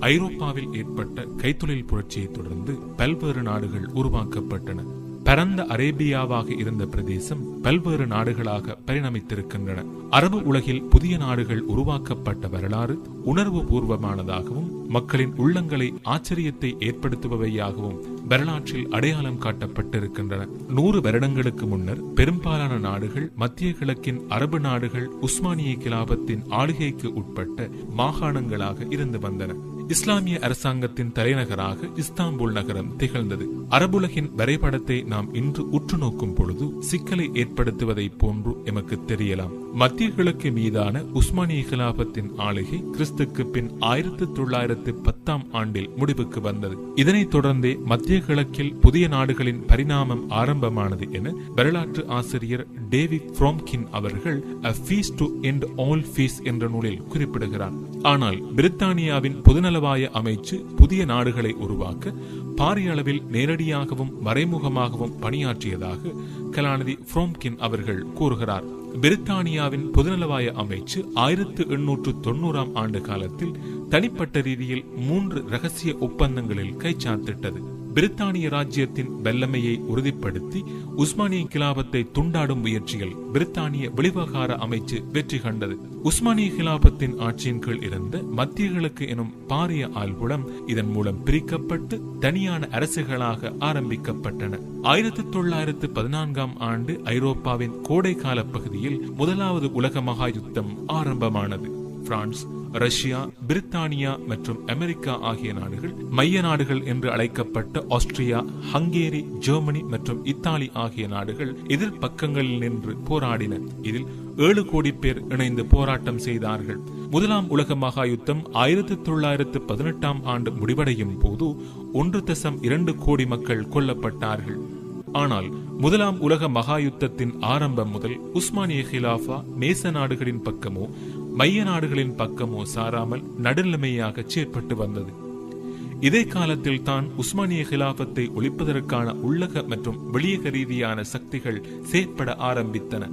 ஐரோப்பாவில் ஏற்பட்ட கைத்தொழில் புரட்சியை தொடர்ந்து பல்வேறு நாடுகள் உருவாக்கப்பட்டன. பரந்த அரேபியாவாக இருந்த பிரதேசம் பல்வேறு நாடுகளாக பரிணமித்திருக்கின்றன. அரபு உலகில் புதிய நாடுகள் உருவாக்கப்பட்ட வரலாறு உணர்வு பூர்வமானதாகவும் மக்களின் உள்ளங்களை ஆச்சரியத்தை ஏற்படுத்துபவையாகவும் வரலாற்றில் அடையாளம் காட்டப்பட்டிருக்கின்றன. நூறு வருடங்களுக்கு முன்னர் பெரும்பாலான நாடுகள் மத்திய கிழக்கின் அரபு நாடுகள் உஸ்மானிய கிலாபத்தின் ஆளுகைக்கு உட்பட்ட மாகாணங்களாக இருந்து வந்தன. இஸ்லாமிய அரசாங்கத்தின் தலைநகராக இஸ்தாம்புல் நகரம் திகழ்ந்தது. அரபுலகின் வரைபடத்தை நாம் இன்று உற்று நோக்கும் பொழுது சிக்கலை ஏற்படுத்துவதை போன்று எமக்கு தெரியலாம். மத்திய கிழக்கு மீதான உஸ்மானிய கிலாபத்தின் ஆளுகை கிறிஸ்துக்கு பின் ஆயிரத்தி தொள்ளாயிரத்து பத்தாம் ஆண்டில் முடிவுக்கு வந்தது. இதனைத் தொடர்ந்தே மத்திய கிழக்கில் புதிய நாடுகளின் பரிணாமம் ஆரம்பமானது என வரலாற்று ஆசிரியர் டேவிட் ஃப்ரோம்கின் அவர்கள் a peace to end all peace என்ற நூலில் குறிப்பிடுகிறார். ஆனால் பிரித்தானியாவின் பொதுநலவாய அமைச்சு புதிய நாடுகளை உருவாக்க பாரிய அளவில் நேரடியாகவும் மறைமுகமாகவும் பணியாற்றியதாக கலாநிதி ஃப்ரோம்கின் அவர்கள் கூறுகிறார். பிரித்தானியாவின் பொதுநலவாய அமைச்சு ஆயிரத்து எண்ணூற்று தொண்ணூறாம் ஆண்டு காலத்தில் தனிப்பட்ட ரீதியில் மூன்று ரகசிய ஒப்பந்தங்களில் கைச்சாத்திட்டது. பிரித்தானிய ராஜ்யத்தின் வல்லமையை உறுதிப்படுத்தி உஸ்மானிய கிலாபத்தை துண்டாடும் முயற்சியில் பிரித்தானிய வெளிவகார அமைச்சு வெற்றி கண்டது. உஸ்மானிய கிலாபத்தின் ஆட்சியின் கீழ் இருந்த மத்திய கிழக்கு எனும் பாரிய ஆழ்வுடம் இதன் மூலம் பிரிக்கப்பட்டு தனியான அரசுகளாக ஆரம்பிக்கப்பட்டன. ஆயிரத்தி தொள்ளாயிரத்து பதினான்காம் ஆண்டு ஐரோப்பாவின் கோடைக்கால பகுதியில் முதலாவது உலக மகா யுத்தம் ஆரம்பமானது. பிரான்ஸ் ரஷ்யா பிரித்தானியா மற்றும் அமெரிக்கா ஆகிய நாடுகள் மைய நாடுகள் என்று அழைக்கப்பட்ட ஆஸ்திரியா ஹங்கேரி ஜெர்மனி மற்றும் இத்தாலி ஆகிய நாடுகள் எதிர்பக்கங்களில் நின்று போராடின. இதில் ஏழு கோடி பேர் இணைந்து போராட்டம் செய்தார்கள். முதலாம் உலக மகா யுத்தம் ஆயிரத்தி தொள்ளாயிரத்து பதினெட்டாம் ஆண்டு முடிவடையும் போது ஒன்று தசம் இரண்டு கோடி மக்கள் கொல்லப்பட்டார்கள். ஆனால் முதலாம் உலக மகா யுத்தத்தின் ஆரம்பம் முதல் உஸ்மானிய ஹிலாஃபா நேச நாடுகளின் பக்கமோ மைய நாடுகளின் பக்கமோ சாராமல் நடுநிலைமையாக செயற்பட்டு வந்தது. இதே காலத்தில் தான் உஸ்மானிய கிலாபத்தை ஒழிப்பதற்கான உள்ளக மற்றும் வெளியக ரீதியான சக்திகள் செயற்பட ஆரம்பித்தன.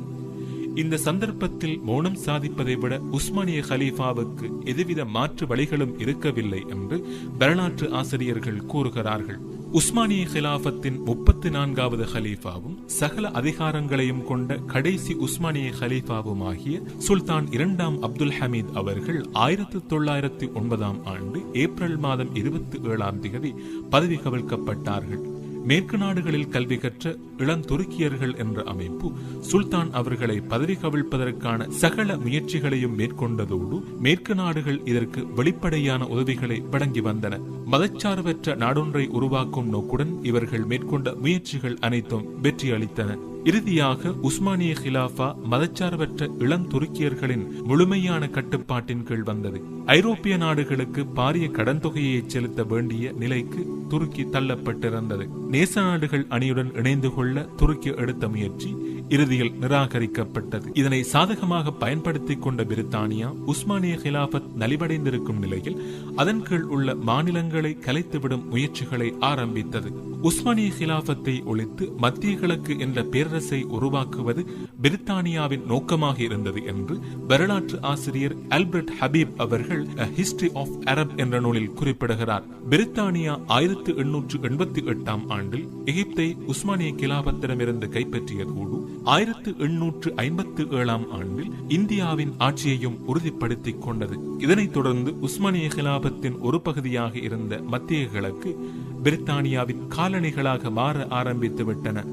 இந்த சந்தர்ப்பத்தில் மௌனம் சாதிப்பதை விட உஸ்மானிய ஹலீஃபாவுக்கு எதுவித மாற்று வழிகளும் இருக்கவில்லை என்று வரலாற்று ஆசிரியர்கள் கூறுகிறார்கள். உஸ்மானிய ஹிலாபத்தின் முப்பத்தி நான்காவது ஹலீஃபாவும் சகல அதிகாரங்களையும் கொண்ட கடைசி உஸ்மானிய ஹலீஃபாவும் ஆகிய சுல்தான் இரண்டாம் அப்துல் ஹமீத் அவர்கள் ஆயிரத்தி தொள்ளாயிரத்தி ஒன்பதாம் ஆண்டு ஏப்ரல் மாதம் இருபத்தி ஏழாம் தேதி பதவி கவிழ்க்கப்பட்டார்கள் மேற்கு நாடுகளில் கல்வி கற்ற இளந்துருக்கியர்கள் என்ற அமைப்பு சுல்தான் அவர்களை பதவி கவிழ்ப்பதற்கான சகல முயற்சிகளையும் மேற்கொண்டதோடு மேற்கு நாடுகள் இதற்கு வெளிப்படையான உதவிகளை வழங்கி வந்தன. மதச்சார்பற்ற நாடொன்றை உருவாக்கும் நோக்குடன் இவர்கள் மேற்கொண்ட முயற்சிகள் அனைத்தும் வெற்றியளித்தன. இறுதியாக உஸ்மானிய ஹிலாஃபா மதச்சார்பற்ற இளந்துருக்கியர்களின் முழுமையான கட்டுப்பாட்டின் கீழ் வந்தது. ஐரோப்பிய நாடுகளுக்கு பாரிய கடன் தொகையை செலுத்த வேண்டிய நிலைக்கு துருக்கி தள்ளப்பட்டிருந்தது. நேச நாடுகள் அணியுடன் இணைந்து கொள்ள துருக்கி எடுத்த முயற்சி இறுதியில் நிராகரிக்கப்பட்டது. இதனை சாதகமாக பயன்படுத்திக் கொண்ட பிரித்தானியா உஸ்மானிய ஹிலாபத் நலிவடைந்திருக்கும் நிலையில் அதன் கீழ் உள்ள மாநிலங்களை கலைத்துவிடும் முயற்சிகளை ஆரம்பித்தது. உஸ்மானிய ஹிலாபத்தை ஒழித்து மத்திய கிழக்கு என்ற பேரரசை உருவாக்குவது பிரித்தானியாவின் நோக்கமாக இருந்தது என்று வரலாற்று ஆசிரியர் ஆல்பர்ட் ஹபீப் அவர்கள் ஹிஸ்டரி ஆஃப் அரப் என்ற நூலில் குறிப்பிடுகிறார். பிரித்தானியா ஆயிரத்தி எண்ணூற்று எண்பத்தி எட்டாம் ஆண்டில் எகிப்தை உஸ்மானிய கிலாபத்திடமிருந்து கைப்பற்றியதோடு ஆயிரத்து எண்ணூற்று ஐம்பத்து ஏழாம் ஆண்டில் இந்தியாவின் ஆட்சியையும் உறுதிப்படுத்திக் கொண்டது. இதனைத் தொடர்ந்து உஸ்மானிய கிலாபத்தின் ஒரு பகுதியாக இருந்த மத்திய கிழக்கு பிரித்தானியாவின் காலணிகளாக மாற ஆரம்பித்து விட்டன.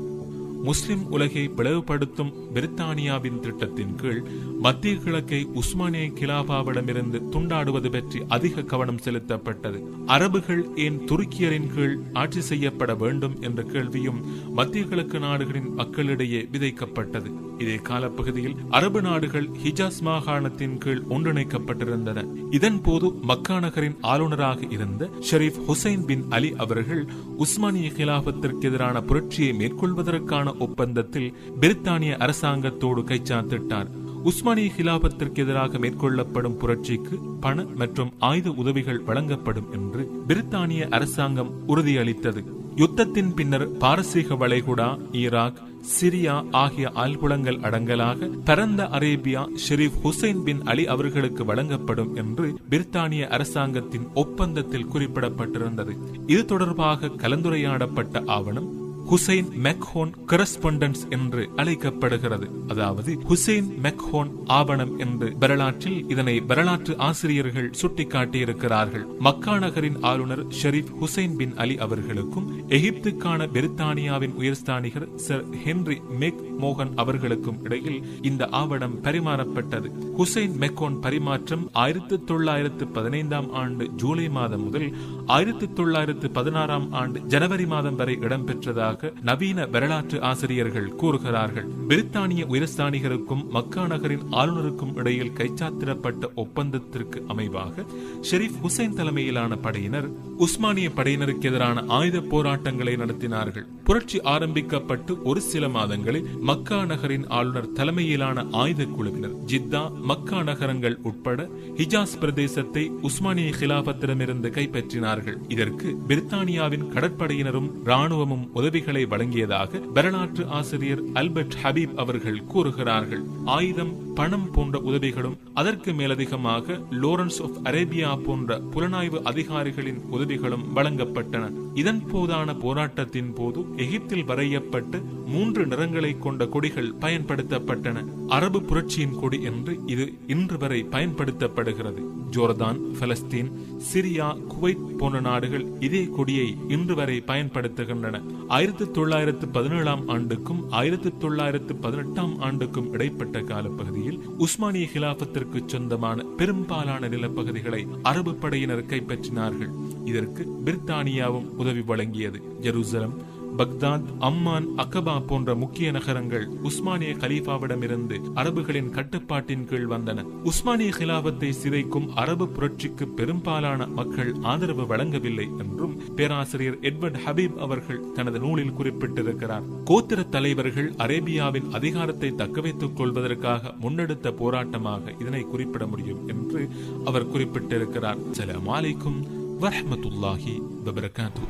முஸ்லிம் உலகை பிளவுபடுத்தும் பிரித்தானியாவின் திட்டத்தின் கீழ் மத்திய கிழக்கை உஸ்மானிய கிலாபாவிடமிருந்து துண்டாடுவது பற்றி அதிக கவனம் செலுத்தப்பட்டது. அரபுகள் ஏன் துருக்கியரின் கீழ் ஆட்சி செய்யப்பட வேண்டும் என்ற கேள்வியும் மத்திய கிழக்கு நாடுகளின் மக்களிடையே விதைக்கப்பட்டது. இதே காலப்பகுதியில் அரபு நாடுகள் ஹிஜாஸ் மாகாணத்தின் கீழ் ஒன்றிணைக்கப்பட்டிருந்தன. இதன் போது மக்கா நகரின் ஆளுநராக இருந்த ஷெரீப் ஹுசைன் பின் அலி அவர்கள் உஸ்மானிய கிலாபத்திற்கு எதிரான புரட்சியை மேற்கொள்வதற்கான ஒப்பந்தத்தில் பிரித்தானிய அரசாங்கத்தோடு கைச்சாத்திட்டார். உஸ்மானிய ஹிலாபத்திற்கு எதிராக மேற்கொள்ளப்படும் புரட்சிக்கு பண மற்றும் ஆயுத உதவிகள் வழங்கப்படும் என்று பிரித்தானிய அரசாங்கம் உறுதியளித்தது. யுத்தத்தின் பின்னர் பாரசீக வளைகுடா ஈராக் சிரியா ஆகிய ஆழ்குளங்கள் அடங்கலாக பரந்த Arabia Sharif Hussein bin Ali அவர்களுக்கு வழங்கப்படும் என்று பிரித்தானிய அரசாங்கத்தின் ஒப்பந்தத்தில் குறிப்பிடப்பட்டிருந்தது. இது தொடர்பாக கலந்துரையாடப்பட்ட ஆவணம் ஹுசைன் மெக்ஹோன் கரஸ்பாண்டன்ஸ் என்று அழைக்கப்படுகிறது. அதாவது ஹுசைன் மெக்ஹோன் ஆவணம் என்று வரலாற்றில் இதனை வரலாற்று ஆசிரியர்கள் சுட்டிக்காட்டியிருக்கிறார்கள். மக்கா நகரின் ஆளுநர் ஷெரீப் ஹுசைன் பின் அலி அவர்களுக்கும் எகிப்துக்கான பிரித்தானியாவின் உயர்ஸ்தானிகர் சர் ஹென்ரி மெக் மோகன் அவர்களுக்கும் இடையில் இந்த ஆவணம் பரிமாறப்பட்டது. ஹுசைன் மெக்கோன் பரிமாற்றம் ஆயிரத்தி தொள்ளாயிரத்து பதினைந்தாம் ஆண்டு ஜூலை மாதம் முதல் ஆயிரத்தி தொள்ளாயிரத்து பதினாறாம் ஆண்டு ஜனவரி மாதம் வரை இடம்பெற்றதாக நவீன வரலாற்று ஆசிரியர்கள் கூறுகிறார்கள் பிரித்தானிய உயர்ஸ்தானிகருக்கும் மக்கா நகரின் ஆளுநருக்கும் இடையில் கைச்சாத்திடப்பட்ட ஒப்பந்தத்திற்கு அமைவாக ஷெரீப் ஹுசைன் தலைமையிலான படையினர் உஸ்மானிய படையினருக்கு எதிரான ஆயுத போராட்டங்களை நடத்தினார்கள். புரட்சி ஆரம்பிக்கப்பட்டு ஒரு சில மாதங்களில் மக்கா நகரின் ஆளுநர் தலைமையிலான ஆயுத குழுவினர் ஜித்தா மக்கா நகரங்கள் உட்பட ஹிஜாஸ் பிரதேசத்தை உஸ்மானிய கிலாபத்திடமிருந்து கைப்பற்றினார்கள். இதற்கு பிரித்தானியாவின் கடற்படையினரும் ராணுவமும் உதவி உதவிகளை வழங்கியதாக வரலாற்று ஆசிரியர் அல்பர்ட் ஹபீப் அவர்கள் கூறுகிறார்கள். ஆயுதம் பணம் போன்ற உதவிகளும் அதற்கு மேலதிகமாக லோரன்ஸ் ஆஃப் அரேபியா போன்ற புலனாய்வு அதிகாரிகளின் உதவிகளும் வழங்கப்பட்டன. இதன் போதான போராட்டத்தின் போது எகிப்தில் வரையப்பட்டு மூன்று நிறங்களை கொண்ட கொடிகள் பயன்படுத்தப்பட்டன. அரபு புரட்சியின் கொடி என்று இது இன்று வரை பயன்படுத்தப்படுகிறது. ஜோர்தான் பலஸ்தீன் சிரியா குவைத் போன்ற நாடுகள் இதே கொடியை இன்று வரை பயன்படுத்துகின்றன. ஆயிரத்தி தொள்ளாயிரத்து பதினேழாம் ஆண்டுக்கும் ஆயிரத்தி தொள்ளாயிரத்து பதினெட்டாம் ஆண்டுக்கும் இடைப்பட்ட காலப்பகுதியில் உஸ்மானிய கிலாபத்திற்கு சொந்தமான பெரும்பாலான நிலப்பகுதிகளை அரபு படையினர் கைப்பற்றினார்கள். இதற்கு பிரித்தானியாவும் உதவி வழங்கியது. ஜெருசலம் பக்தாத் அம்மான் அக்கபா போன்ற முக்கிய நகரங்கள் உஸ்மானிய கலீஃபாவிடமிருந்து அரபுகளின் கட்டுப்பாட்டின் கீழ் வந்தன. உஸ்மானிய கிலாபத்தை சிதைக்கும் அரபு புரட்சிக்கு பெரும்பாலான மக்கள் ஆதரவு வழங்கவில்லை என்றும் பேராசிரியர் எட்வர்ட் ஹபீப் அவர்கள் தனது நூலில் குறிப்பிட்டிருக்கிறார். கோத்திர தலைவர்கள் அரேபியாவின் அதிகாரத்தை தக்கவைத்துக் கொள்வதற்காக முன்னெடுத்த போராட்டமாக இதனை குறிப்பிட முடியும் என்று அவர் குறிப்பிட்டிருக்கிறார். சலாம் அலைக்கும் வரஹமத்துல்லாஹி வபரகாத்து